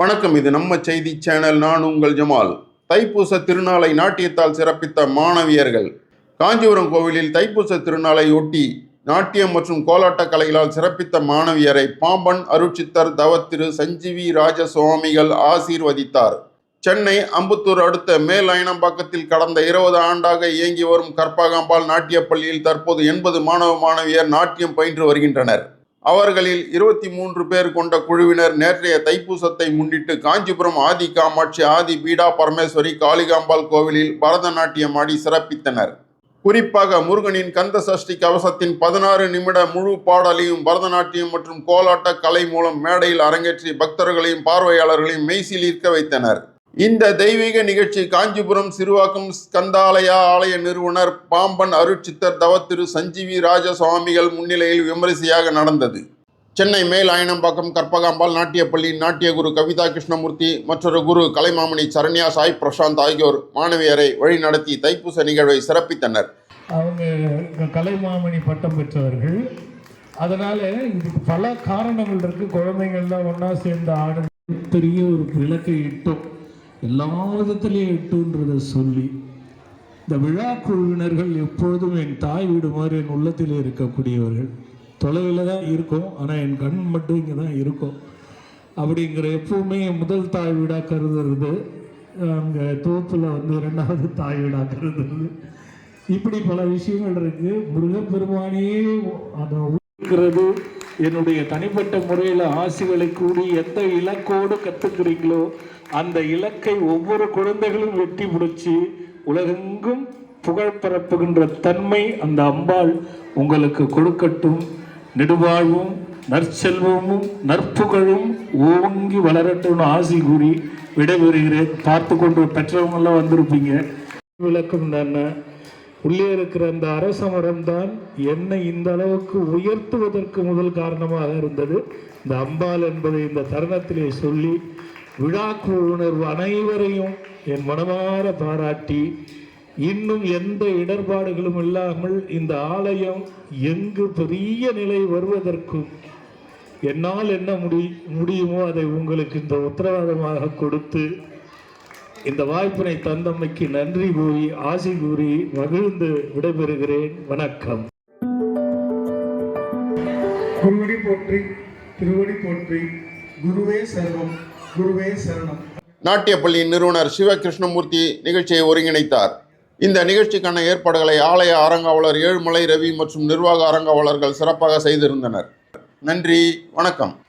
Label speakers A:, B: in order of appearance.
A: வணக்கம் இது நம்ம செய்தி சேனல். நான் உங்கள் ஜமால். தைப்பூச திருநாளை நாட்டியத்தால் சிறப்பித்த மாணவியர்கள். காஞ்சிபுரம் கோவிலில் தைப்பூச திருநாளை ஒட்டி நாட்டியம் மற்றும் கோலாட்ட கலைகளால் சிறப்பித்த மாணவியரை பாம்பன் அருட்சித்தர் தவத்திரு சஞ்சீவி ராஜ சுவாமிகள் ஆசீர்வதித்தார். சென்னை அம்புத்தூர் அடுத்த மேல் அயனம்பாக்கத்தில் கடந்த இருபது ஆண்டாக இயங்கி வரும் கற்பகாம்பாள் நாட்டியப் பள்ளியில் தற்போது எண்பது மாணவ மாணவியர் நாட்டியம் பயின்று வருகின்றனர். அவர்களில் இருபத்தி மூன்று பேர் கொண்ட குழுவினர் நேற்றைய தைப்பூசத்தை முன்னிட்டு காஞ்சிபுரம் ஆதி காமாட்சி ஆதி பீடா பரமேஸ்வரி காளிகாம்பாள் கோவிலில் பரதநாட்டியம் ஆடி சிறப்பித்தனர். குறிப்பாக முருகனின் கந்த சஷ்டி கவசத்தின் பதினாறு நிமிட முழு பாடலையும் பரதநாட்டியம் மற்றும் கோலாட்ட கலை மூலம் மேடையில் அரங்கேற்றி பக்தர்களையும் பார்வையாளர்களையும் மெய்சிலிர்க்க வைத்தனர். இந்த தெய்வீக நிகழ்ச்சி காஞ்சிபுரம் சிறுவாக்கம் ஸ்கந்தாலயா ஆலய நிறுவனர் பாம்பன் அருட்சித்தர் தவத்திரு சஞ்சீவி ராஜ சுவாமிகள் முன்னிலையில் விமரிசையாக நடந்தது. சென்னை மேலாயனம்பாக்கம் கற்பகாம்பாள் நாட்டியப்பள்ளி நாட்டிய குரு கவிதா கிருஷ்ணமூர்த்தி மற்றொரு குரு கலைமாமணி சரண்யா சாய் பிரசாந்த் ஆகியோர் மாணவியரை வழிநடத்தி தைப்பூச நிகழ்வை சிறப்பித்தனர்.
B: அவங்க கலைமாமணி பட்டம் பெற்றவர்கள். அதனால இதுக்கு பல காரணங்கள் இருக்கு. குழந்தைங்கள்லாம் ஒன்றா சேர்ந்து ஆடு பெரிய ஒரு விளக்கை இட்டோம். எல்லா விதத்திலையும் இட்டுன்றதை சொல்லி இந்த விழா குழுவினர்கள் எப்பொழுதும் என் தாய் வீடு மாதிரி என் உள்ளத்தில் இருக்கக்கூடியவர்கள். தொலைவில் தான் இருக்கும் ஆனால் என் கண் மட்டும் இங்கே தான் இருக்கும். அப்படிங்கிற எப்பவுமே என் முதல் தாய் வீடாக கருதுறது அங்கே தோப்பில் வந்து இரண்டாவது தாய் வீடாக கருதுறது. இப்படி பல விஷயங்கள் இருக்குது முருகப்பெருமானையே அதை இருக்கிறது என்னுடைய தனிப்பட்ட முறையில் ஆசிகளை கூடி எந்த இலக்கோடு கற்றுக்கிறீங்களோ அந்த இலக்கை ஒவ்வொரு குழந்தைகளும் வெட்டி முடிச்சு உலகெங்கும் புகழ் பரப்புகின்ற தன்மை அந்த அம்பாள் உங்களுக்கு கொடுக்கட்டும். நெடுவாழ்வும் நற்செல்வமும் நற்புகழும் ஓங்கி வளரட்டும்னு ஆசி கூறி விடைபெறுகிறேன். பார்த்து கொண்டு பெற்றவங்கெல்லாம் வந்திருப்பீங்க. விளக்கம் தானே உள்ளே இருக்கிற அந்த அரச மரம் தான் என்னை இந்த அளவுக்கு உயர்த்துவதற்கு முதல் காரணமாக இருந்தது. இந்த அம்பாள் என்பதை இந்த தருணத்திலே சொல்லி விழா குழுவினர் அனைவரையும் என் மனமார பாராட்டி இன்னும் எந்த இடர்பாடுகளும் இல்லாமல் இந்த ஆலயம் எங்கு பெரிய நிலை வருவதற்கும் என்னால் என்ன முடி முடியுமோ அதை உங்களுக்கு இந்த உத்தரவாதமாக கொடுத்து இந்த வாய்ப்பினை தந்தமைக்கு நன்றி கூறி ஆசி கூறி மகிழ்ந்து விடைபெறுகிறேன். வணக்கம்.
C: குருவடி போற்றி திருவடி போற்றி. குருவே சர்வம் குருவே சரணம்.
A: நாட்டியப்பள்ளியின் நிறுவனர் சிவ கிருஷ்ணமூர்த்தி நிகழ்ச்சியை ஒருங்கிணைத்தார். இந்த நிகழ்ச்சிக்கான ஏற்பாடுகளை ஆலய அரங்காவலர் ஏழுமலை ரவி மற்றும் நிர்வாக அரங்காவலர்கள் சிறப்பாக செய்திருந்தனர். நன்றி வணக்கம்.